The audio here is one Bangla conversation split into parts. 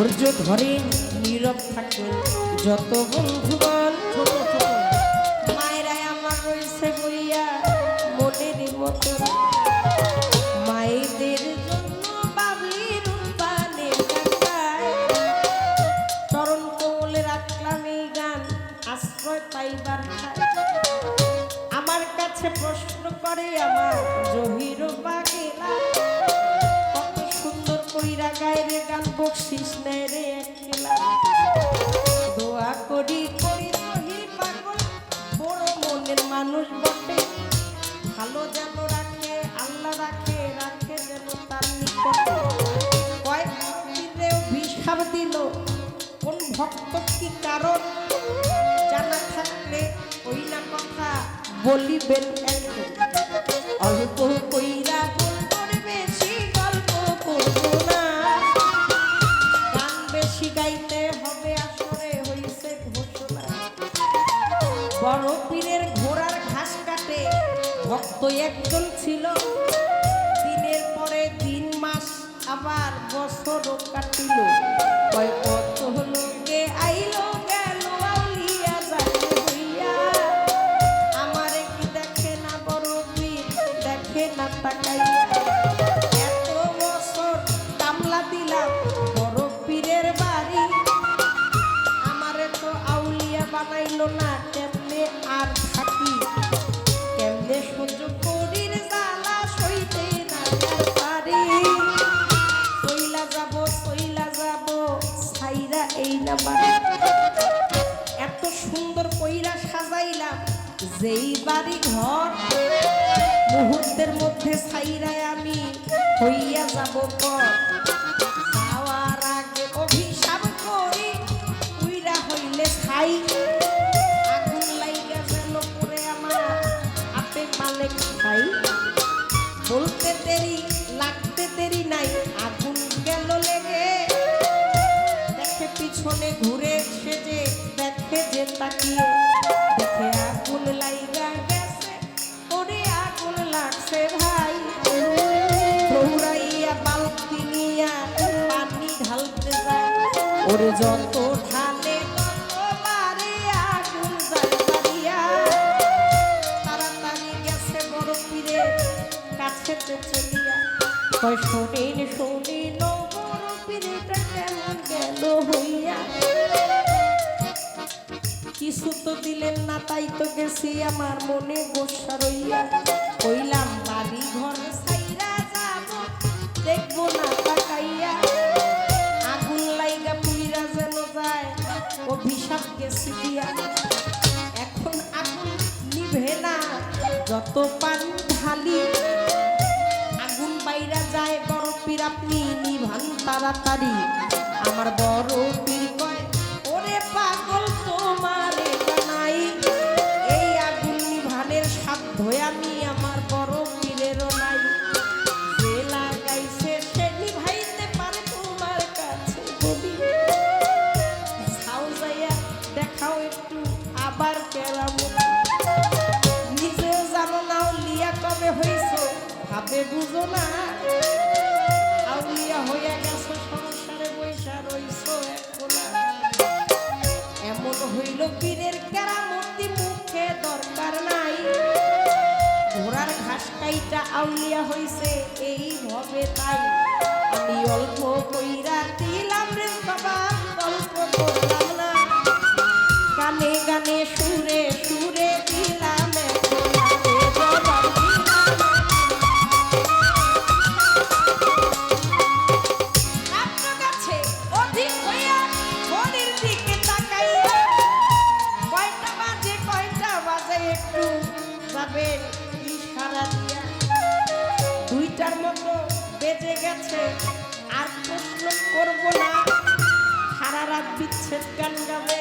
ধৈর্য ধরে নীরব থাকবেন যত বন্ধু ছোট দোয়া করি জহির পাগল। বড় মনের মানুষ বটে। ভালো যেন রাখে, আল্লাহ রাখে রাখে যেন তার নিকটে। কয়েক দিল, কোন ভক্ত কি কারণ? জানা থাকলে ওই না কথা বলিবেন এখন অল্প ভক্ত একজন ছিল। দিনের পরে তিন মাস আবার বছর কাটিল। কয় কত লোকে যেই বাড়ি ঘর, মুহূর্তের মধ্যে সাইরায় আমি হইয়া যাব পর। যাওয়ার আগে অভিশাপ করি, উইরা হইলে ছাই। আগুন লাইগা যেন পরে আমার আপে মালিক খাই বলতে দেরি, লাগতে দেরি নাই, আগুন গেল লেগে। দেখে পিছনে ঘুরে সেজে দেখে যে তাকিয়ে। ওরে যত ঢালে গেছে বড় পীরে কাছে চলিয়া কয়, শোনেন শোনেন বড় পীরেটা কেমন গেল হইয়া। কিছু তো দিলেন না, তাই তো গেছি আমার মনে গোসা রইয়া। কইলাম বাড়ি ঘর সাইরা যাব, দেখব না অভিশাপ গেছি দিয়া। এখন আগুন নিভে না, যত পান ঢালি, আগুন বাইরা যায় বড় পীর আপনি, নিভান তাড়াতাড়ি। আমার বড় পীর কয় ওরে পাগল। পীরের কেরামতি মুখে দরকার নাই। ঘোড়ার ঘাস কাইটা আউলিয়া হইছে, এই ভবে তাই। আমি অল্প কইরা দিলাম রে বাবা, অল্প করলাম না। গানে গানে সুরে মতো বেজে গেছে। আর প্রশ্ন করব না। সারা রাত বিচ্ছেদ গান গাবে।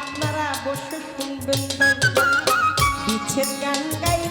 আপনারা বসে শুনবেন বিচ্ছেদ গান গাই